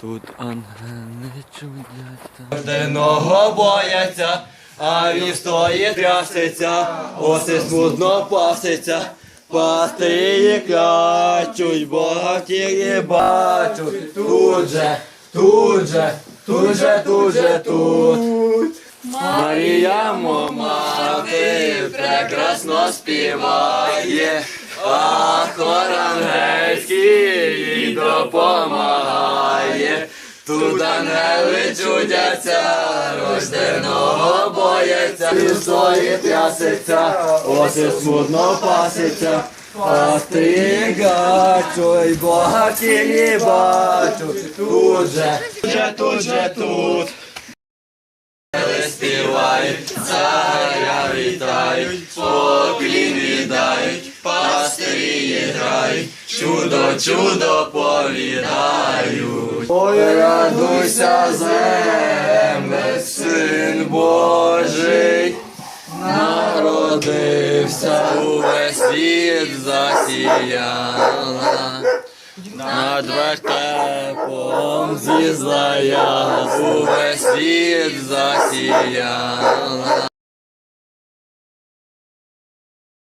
Тут ангели чудяться. Одного бояться, а він стоїть трясеться, оси смутно паситься. Пастирі клячуть, Бога тільки бачуть. Тут же, тут же, тут же, тут же, тут. Марія, мати, прекрасно співає, а хор ангельський допомагає. Тут ангели чудяться, рожденого бояться, стоїть трясеться, оси смутно паситься. Пастига, чуй Бога бачу, тут же, тут же, тут же, тут. Співають, царя вітають, поклін віддають, пастирі грають, чудо, чудо повідають. Ой, радуйся, земле, син Божий, народився, увесь світ засіяла. Над вертепом зізлая, увесь світ засіяла.